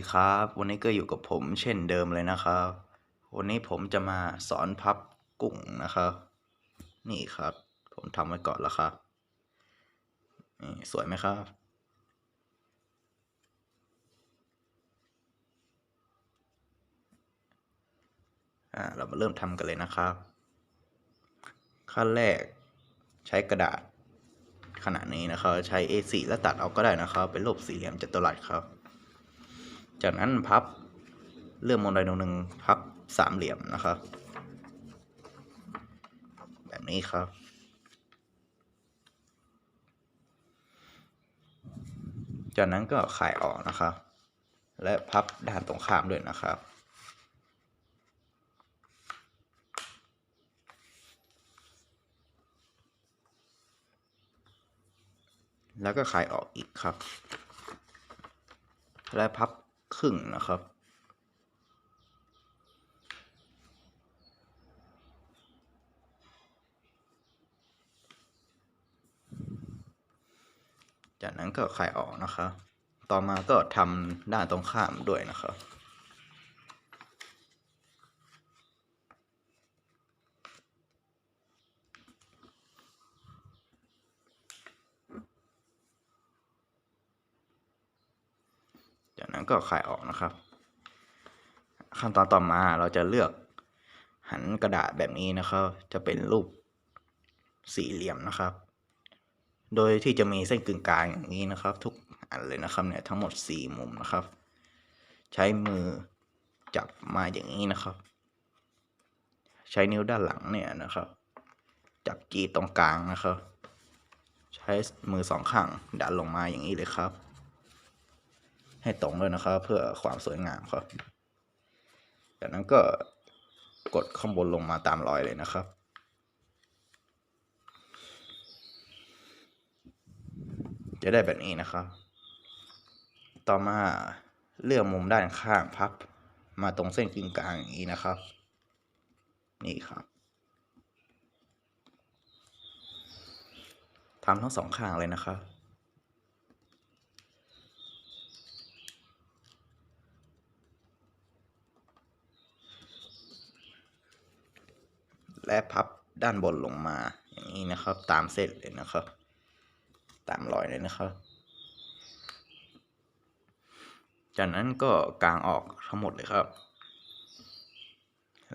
สดีครับ วันนี้ก็อยู่กับผมเช่นเดิมเลยนะครับ วันนี้ผมจะมาสอนพับกุ้งนะครับ นี่ครับ ผมทำไว้ก่อนแล้วครับนี่สวยไหมครับ อ่า เรามาเริ่มทำกันเลยนะครับ ขั้นแรกใช้กระดาษขนาดนี้นะครับ ใช้ A4 แล้วตัดเอาก็ได้นะครับ เป็นรูปสี่เหลี่ยมจัตุรัสครับ จากนั้นพับเลื่อนมนไดโนหนึ่งพับสามเหลี่ยมนะครับ แบบนี้ครับ จากนั้นก็ขายออกนะครับ และพับด้านตรงข้ามด้วยนะครับแล้วก็ขายออกอีกครับ และพับ ครึ่งนะครับ จากนั้นก็ขายออกนะครับ ต่อมาก็ทำด้านตรงข้ามด้วยนะครับ้นก็ขายออกนะครับ ขั้นตอนต่อมาเราจะเลือกหันกระดาษแบบนี้นะครับ จะเป็นรูปสี่เหลี่ยมนะครับ โดยที่จะมีเส้นกึ่งกลางอย่างนี้นะครับ ทุกอันเลยนะครับเนี่ยทั้งหมดสี่มุมนะครับ ใช้มือจับมาอย่างนี้นะครับ ใช้นิ้วด้านหลังเนี่ยนะครับ จับจีตรงกลางนะครับ ใช้มือสองข้างดันลงมาอย่างนี้เลยครับ ให้ตรงด้วยนะครับ เพื่อความสวยงามครับ จากนั้นก็กดข้างบนลงมาตามรอยเลยนะครับจะได้แบบนี้นะครับ ต่อมาเลือกมุมด้านข้างพับ มาตรงเส้นกึ่งกลางอย่างนี้นะครับ นี่ครับทำทั้งสองข้างเลยนะครับ และพับด้านบนลงมาอย่างนี้นะครับ ตามเส้นเลยนะครับ ตามรอยเลยนะครับ จากนั้นก็กางออกทั้งหมดเลยครับ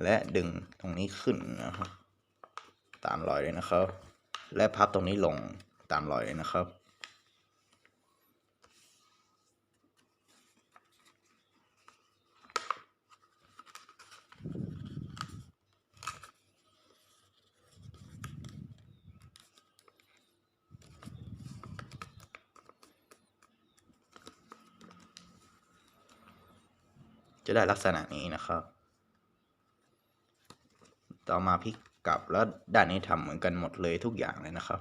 และดึงตรงนี้ขึ้นนะครับ ตามรอยเลยนะครับ และพับตรงนี้ลงตามรอยเลยนะครับ จะได้ลักษณะนี้นะครับ ต่อมาพลิกกลับแล้วด้านนี้ทำเหมือนกันหมดเลยทุกอย่างเลยนะครับ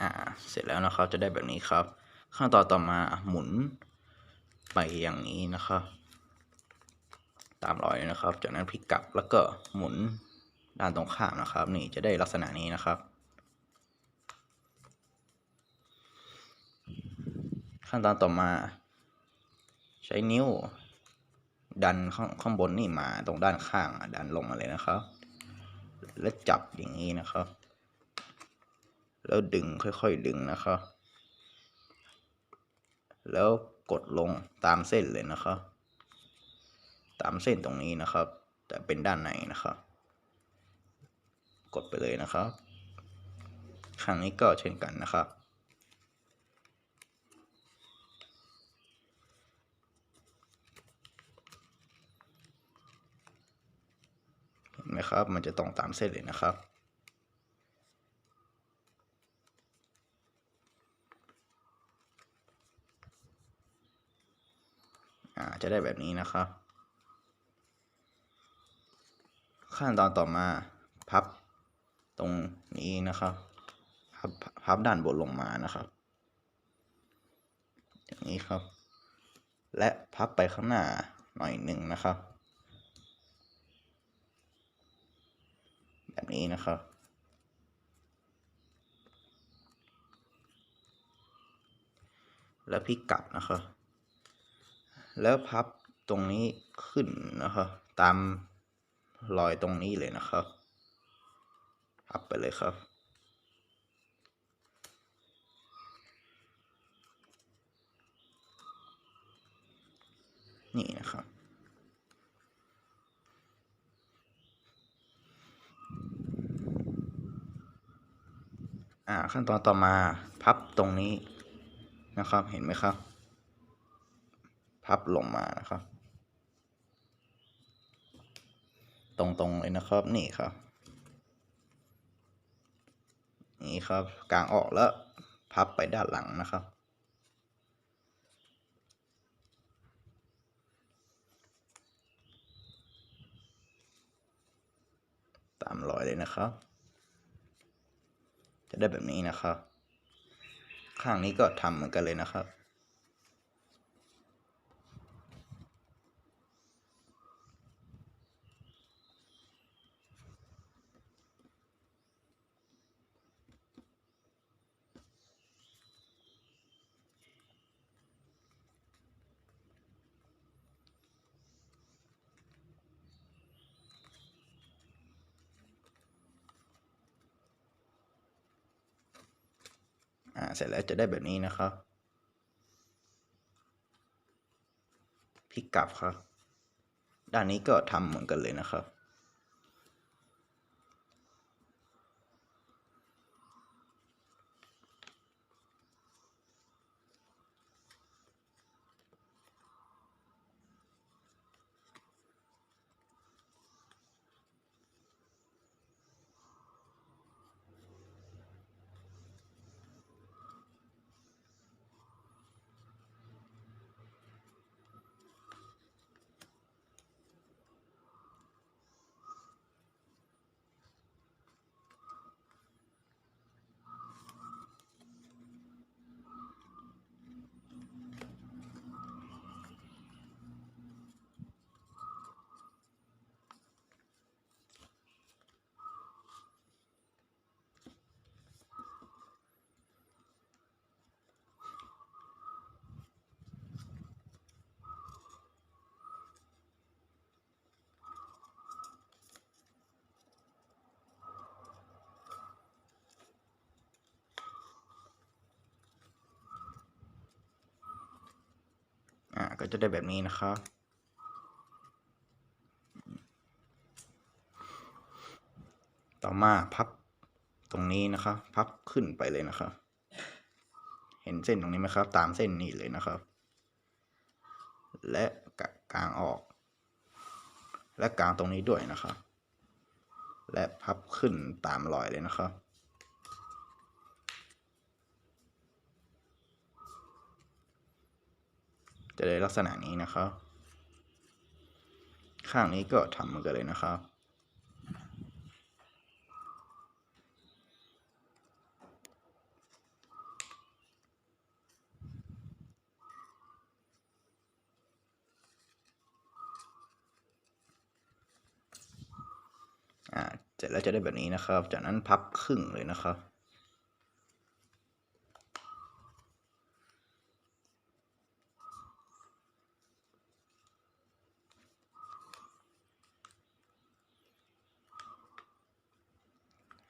อ่า เสร็จแล้วนะครับ จะได้แบบนี้ครับ ขั้นตอนต่อมาหมุนไปอย่างนี้นะครับ ตามรอยนะครับ จากนั้นพลิกกลับแล้วก็หมุนด้านตรงข้ามนะครับ นี่จะได้ลักษณะนี้นะครับ ขั้นตอนต่อมา ใช้นิ้ว ดันข้างข้างบนนี่มาตรงด้านข้างดันลงมาเลยนะครับ แล้วจับอย่างนี้นะครับ แล้วดึงค่อยๆดึงนะครับ แล้วกดลงตามเส้นเลยนะครับ ตามเส้นตรงนี้นะครับ แต่เป็นด้านในนะครับ กดไปเลยนะครับครั้งนี้ก็เช่นกันนะครับ เห็นไหมครับ มันจะตรงตามเส้นเลยนะครับ อ่าจะได้แบบนี้นะครับ ขั้นตอนต่อมาพับตรงนี้นะครับพับพับด้านบนลงมานะครับ อย่างนี้ครับ และพับไปข้างหน้าหน่อยหนึ่งนะครับ แบบนี้นะครับแล้วพลิกกลับนะครับ แล้วพับตรงนี้ขึ้นนะครับตามรอยตรงนี้เลยนะครับ พับไปเลยครับ นี่นะครับอ่าขั้นตอนต่อมาพับตรงนี้นะครับเห็นไหมครับ พับลงมานะครับ ตรงๆเลยนะครับนี่ครับ นี่ครับกางออกแล้วพับไปด้านหลังนะครับตามรอยเลยนะครับ จะได้แบบนี้นะครับ ข้างนี้ก็ทำเหมือนกันเลยนะครับาเสร็จแล้วจะได้แบบนี้นะครับพลิกกลับครับ ด้านนี้ก็ทำเหมือนกันเลยนะครับ ก็จะได้แบบนี้นะครับต่อมาพับตรงนี้นะครับ พับขึ้นไปเลยนะครับ เห็นเส้นตรงนี้ไหมครับ ตามเส้นนี้เลยนะครับ และกลางออก และกลางตรงนี้ด้วยนะครับ และพับขึ้นตามรอยเลยนะครับ จะได้ลักษณะนี้นะครับ ข้างนี้ก็ทำเหมือนกันเลยนะครับ อ่าเสร็จแล้วจะได้แบบนี้นะครับ จากนั้นพับครึ่งเลยนะครับ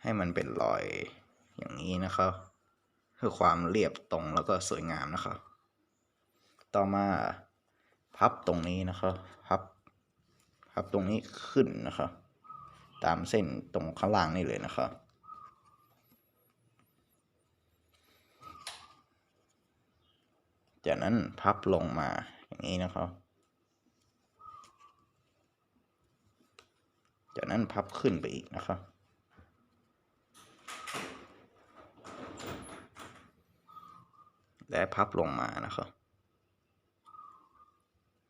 ให้มันเป็นรอยอย่างนี้นะครับเพื่อความเรียบตรงแล้วก็สวยงามนะครับ ต่อมาพับตรงนี้นะครับพับพับตรงนี้ขึ้นนะครับตามเส้นตรงข้างล่างนี่เลยนะครับจากนั้นพับลงมาอย่างนี้นะครับจจากนั้นพับขึ้นไปอีกนะครับ และพับลงมานะครับ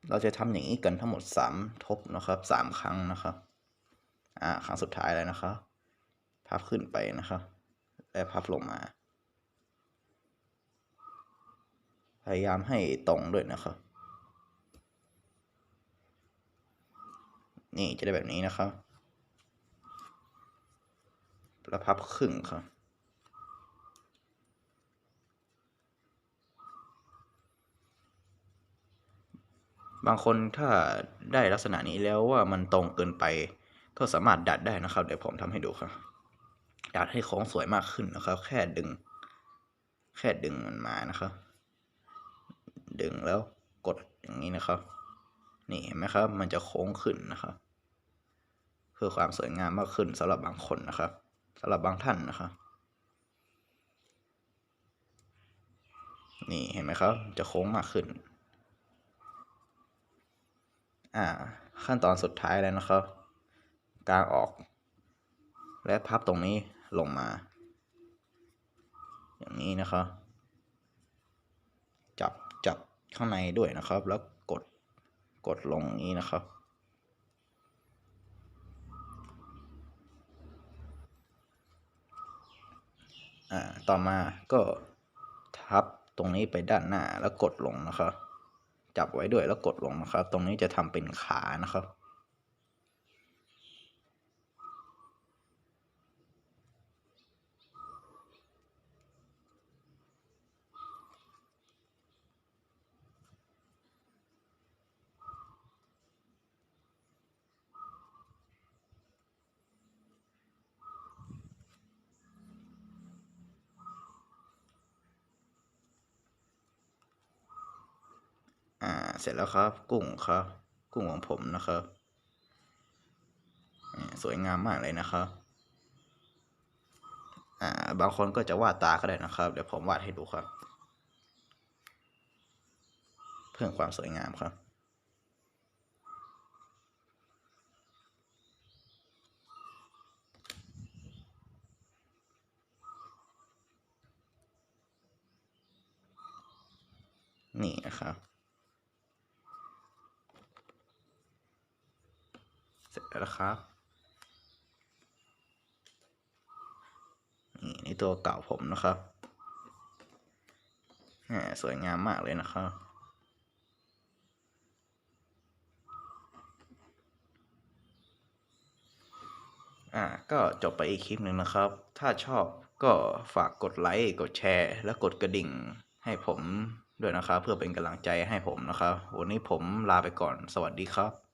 เราจะทำอย่างนี้กันทั้งหมดสามทบนะครับสามครั้งนะครับอ่าครั้งสุดท้ายแล้วนะครับ พับขึ้นไปนะครับ และพับลงมา พยายามให้ตรงด้วยนะครับ นี่จะได้แบบนี้นะครับแล้วพับครึ่งครับ บางคนถ้าได้ลักษณะนี้แล้วว่ามันตรงเกินไป ก็สามารถดัดได้นะครับ เดี๋ยวผมทำให้ดูครับ ดัดให้โค้งสวยมากขึ้นนะครับ แค่ดึง แค่ดึงมันมานะครับ ดึงแล้วกดอย่างนี้นะครับ นี่เห็นไหมครับ มันจะโค้งขึ้นนะครับ เพื่อความสวยงามมากขึ้นสำหรับบางคนนะครับสำหรับบางท่านนะครับนี่เห็นไหมครับ จะโค้งมากขึ้น อ่า ขั้นตอนสุดท้ายแล้วนะครับกางออก และพับตรงนี้ลงมา อย่างนี้นะครับ จับจับข้างในด้วยนะครับ แล้วกดกดลงอย่างนี้นะครับอ่าต่อมาก็ทับตรงนี้ไปด้านหน้าแล้วกดลงนะครับ จับไว้ด้วยแล้วกดลงนะครับ ตรงนี้จะทำเป็นขานะครับ อ่า เสร็จแล้วครับ กุ้งครับ กุ้งของผมนะครับ สวยงามมากเลยนะครับอ่าบางคนก็จะวาดตาก็ได้นะครับ เดี๋ยวผมวาดให้ดูครับ เพื่อความสวยงามครับนี่นะครับ เสร็จแล้วครับนี่ในตัวเก่าผมนะครับสวยงามมากเลยนะครับอ่าก็จบไปอีกคลิปหนึ่งนะครับ ถ้าชอบก็ฝากกดไลค์ กดแชร์ และกดกระดิ่งให้ผมด้วยนะครับ เพื่อเป็นกำลังใจให้ผมนะครับ วันนี้ผมลาไปก่อน สวัสดีครับ